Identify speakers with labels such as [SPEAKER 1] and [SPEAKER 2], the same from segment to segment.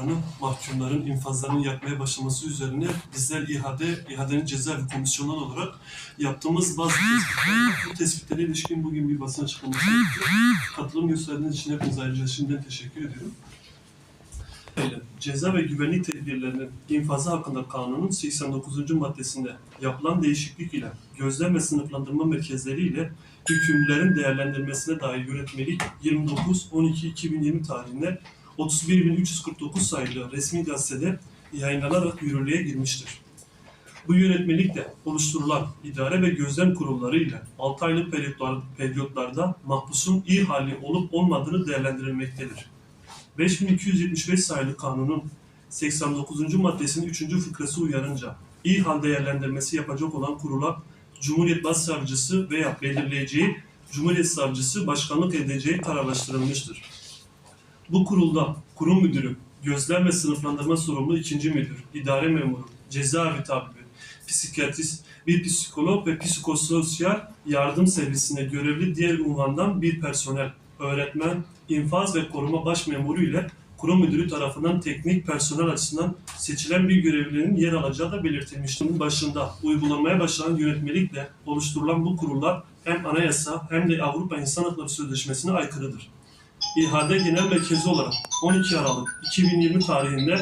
[SPEAKER 1] oranı mahkumların infazlarının yatmaya başlaması üzerine bizler İHA'de, İHA'denin cezaevi komisyonu olarak yaptığımız bazı tespitler, bu tespitlere ilişkin bugün bir basın açıklaması yaptık. Katılım gösterdiğiniz için hepinize ayrıca şimdiden teşekkür ediyorum. Öyle. Ceza ve güvenlik tedbirlerinin infazı hakkında kanunun 89. maddesinde yapılan değişiklik ile gözlem ve sınıflandırma merkezleri ile hükümlülerin değerlendirmesine dair yönetmelik 29-12-2020 tarihinde 31.349 sayılı resmi gazetede yayınlanarak yürürlüğe girmiştir. Bu yönetmelikle oluşturulan idare ve gözlem kurulları ile 6 aylık periyotlar, periyotlarda mahpusun iyi hali olup olmadığını değerlendirilmektedir. 5275 sayılı kanunun 89. maddesinin 3. fıkrası uyarınca iyi hal değerlendirmesi yapacak olan kurula Cumhuriyet Başsavcısı veya belirleyeceği Cumhuriyet Savcısı başkanlık edeceği kararlaştırılmıştır. Bu kurulda kurum müdürü, gözlem ve sınıflandırma sorumlu ikinci müdür, idare memuru, cezaevi tabibi, psikiyatrist, bir psikolog ve psikososyal yardım servisine görevli diğer unvandan bir personel, öğretmen, infaz ve koruma baş memuru ile kurum müdürü tarafından teknik personel açısından seçilen bir görevlinin yer alacağı da belirtilmiştir. Bunun başında uygulanmaya başlanan yönetmelikle oluşturulan bu kurullar hem anayasa hem de Avrupa İnsan Hakları Sözleşmesi'ne aykırıdır. İHA'de Genel Merkezi olarak 12 Aralık 2020 tarihinde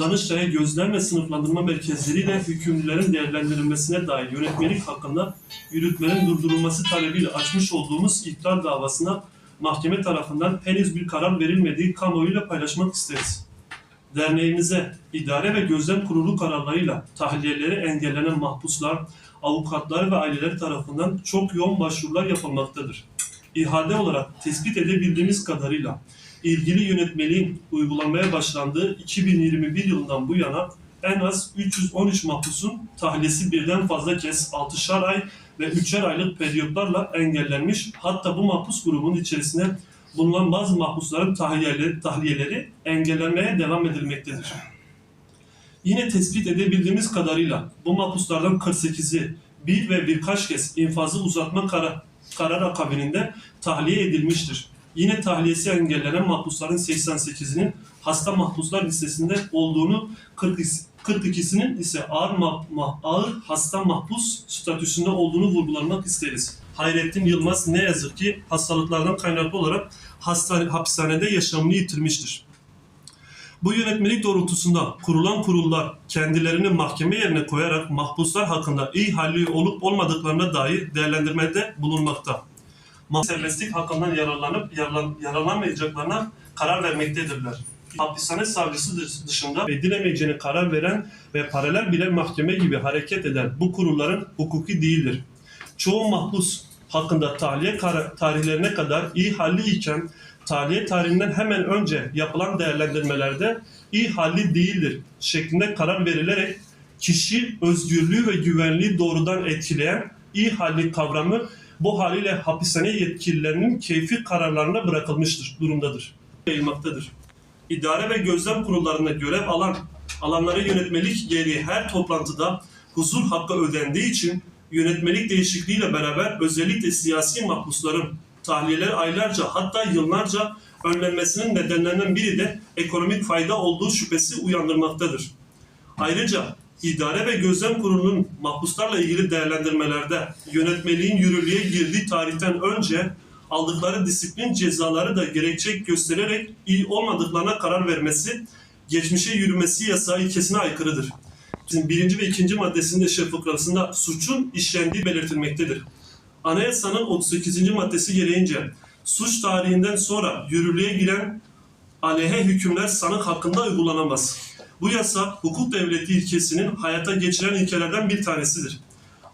[SPEAKER 1] Danıştay'a gözlem ve sınıflandırma merkezleriyle hükümlülerin değerlendirilmesine dair yönetmelik hakkında yürütmenin durdurulması talebiyle açmış olduğumuz iptal davasına mahkeme tarafından henüz bir karar verilmediği kamuoyuyla paylaşmak isteriz. Derneğimize idare ve gözlem kurulu kararlarıyla tahliyeleri engellenen mahpuslar, avukatlar ve aileleri tarafından çok yoğun başvurular yapılmaktadır. İhale olarak tespit edebildiğimiz kadarıyla ilgili yönetmeliğin uygulanmaya başlandığı 2021 yılından bu yana en az 313 mahpusun tahliyesi birden fazla kez 6'şar ay ve 3'er aylık periyotlarla engellenmiş. Hatta bu mahpus grubunun içerisinde bulunan bazı mahpusların tahliyeleri, tahliyeleri engellenmeye devam edilmektedir. Yine tespit edebildiğimiz kadarıyla bu mahpuslardan 48'i bir ve birkaç kez infazı uzatma karar, karar akabininde tahliye edilmiştir. Yine tahliyesi engellenen mahpusların 88'inin hasta mahpuslar listesinde olduğunu 40 42'sinin ise ağır, ma- ma- ağır hasta mahpus statüsünde olduğunu vurgulamak isteriz. Hayrettin Yılmaz ne yazık ki hastalıklardan kaynaklı olarak hasta, hapishanede yaşamını yitirmiştir. Bu yönetmelik doğrultusunda kurulan kurullar kendilerini mahkeme yerine koyarak mahpuslar hakkında iyi halli olup olmadıklarına dair değerlendirmede bulunmakta. Serbestlik hakkından yararlanıp yararlan, yararlanmayacaklarına karar vermektedirler. Hapishane savcısı dış- dışında edilemeyeceğine karar veren ve paralel birer mahkeme gibi hareket eden bu kurulların hukuki değildir. Çoğu mahpus hakkında tahliye tarihlerine kadar iyi halli iken tahliye tarihinden hemen önce yapılan değerlendirmelerde iyi halli değildir şeklinde karar verilerek kişi özgürlüğü ve güvenliği doğrudan etkileyen iyi halli kavramı bu haliyle hapishane yetkililerinin keyfi kararlarına bırakılmıştır durumdadır. Yayılmaktadır. İdare ve gözlem kurullarına görev alan alanlara yönetmelik gereği her toplantıda huzur hakkı ödendiği için yönetmelik değişikliğiyle beraber özellikle siyasi mahpusların tahliyeleri aylarca hatta yıllarca önlenmesinin nedenlerinden biri de ekonomik fayda olduğu şüphesi uyandırmaktadır. Ayrıca idare ve gözlem kurulunun mahpuslarla ilgili değerlendirmelerde yönetmeliğin yürürlüğe girdiği tarihten önce aldıkları disiplin cezaları da gerekçe göstererek iyi olmadıklarına karar vermesi, geçmişe yürümesi yasağı ilkesine aykırıdır. Bizim birinci ve ikinci maddesinde şerh fıkrasında suçun işlendiği belirtilmektedir. Anayasanın 38. maddesi gereğince suç tarihinden sonra yürürlüğe giren aleyhe hükümler sanık hakkında uygulanamaz. Bu yasa hukuk devleti ilkesinin hayata geçiren ilkelerden bir tanesidir.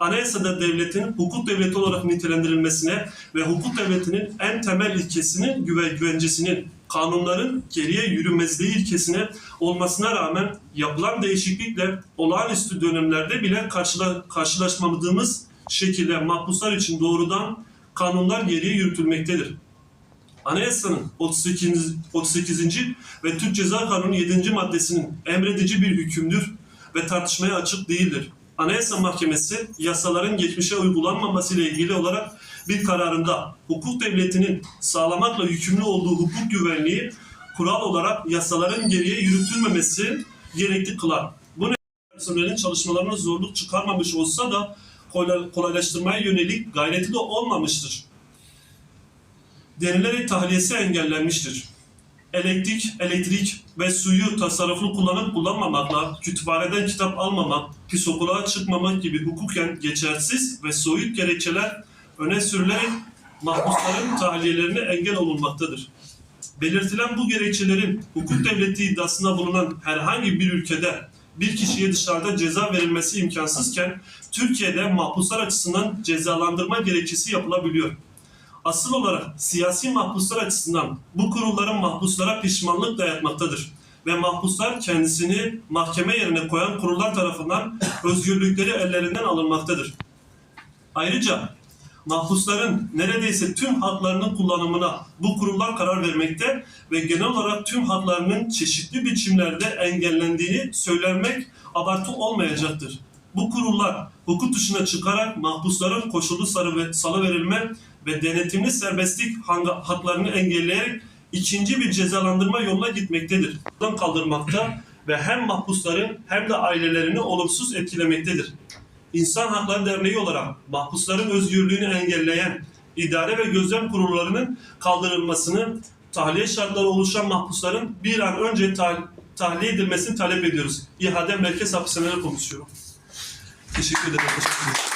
[SPEAKER 1] Anayasada devletin hukuk devleti olarak nitelendirilmesine ve hukuk devletinin en temel ilkesinin güve güvencesinin kanunların geriye yürümezliği ilkesine olmasına rağmen yapılan değişiklikle olağanüstü dönemlerde bile karşıla, karşılaşmadığımız şekilde mahpuslar için doğrudan kanunlar geriye yürütülmektedir. Anayasanın 38. 38. ve Türk Ceza Kanunu 7. maddesinin emredici bir hükümdür ve tartışmaya açık değildir. Anayasa Mahkemesi yasaların geçmişe uygulanmaması ile ilgili olarak bir kararında hukuk devletinin sağlamakla yükümlü olduğu hukuk güvenliği kural olarak yasaların geriye yürütülmemesi gerekli kılar. Bu personelin çalışmalarına zorluk çıkarmamış olsa da kolaylaştırmaya yönelik gayreti de olmamıştır. Denilerek tahliyesi engellenmiştir. Elektrik, elektrik ve suyu tasarruflu kullanıp kullanmamakla, kütüphaneden kitap almamak, psikoloğa çıkmamak gibi hukuken geçersiz ve soyut gerekçeler öne sürülerek mahpusların tahliyelerine engel olunmaktadır. Belirtilen bu gerekçelerin hukuk devleti iddiasında bulunan herhangi bir ülkede bir kişiye dışarıda ceza verilmesi imkansızken Türkiye'de mahpuslar açısından cezalandırma gerekçesi yapılabiliyor. Asıl olarak siyasi mahpuslar açısından bu kurulların mahpuslara pişmanlık dayatmaktadır ve mahpuslar kendisini mahkeme yerine koyan kurullar tarafından özgürlükleri ellerinden alınmaktadır. Ayrıca mahpusların neredeyse tüm haklarının kullanımına bu kurullar karar vermekte ve genel olarak tüm haklarının çeşitli biçimlerde engellendiğini söylenmek abartı olmayacaktır. Bu kurullar hukuk dışına çıkarak mahpusların koşullu salıverilme ve denetimli serbestlik haklarını engelleyerek ikinci bir cezalandırma yoluna gitmektedir. Kaldırmakta ve hem mahpusların hem de ailelerini olumsuz etkilemektedir. İnsan Hakları Derneği olarak mahpusların özgürlüğünü engelleyen idare ve gözlem kurullarının kaldırılmasını, tahliye şartları oluşan mahpusların bir an önce tah- tahliye edilmesini talep ediyoruz. İHA'de Merkez Hapishaneleri Komisyonu. Teşekkür ederim. Teşekkür ederim.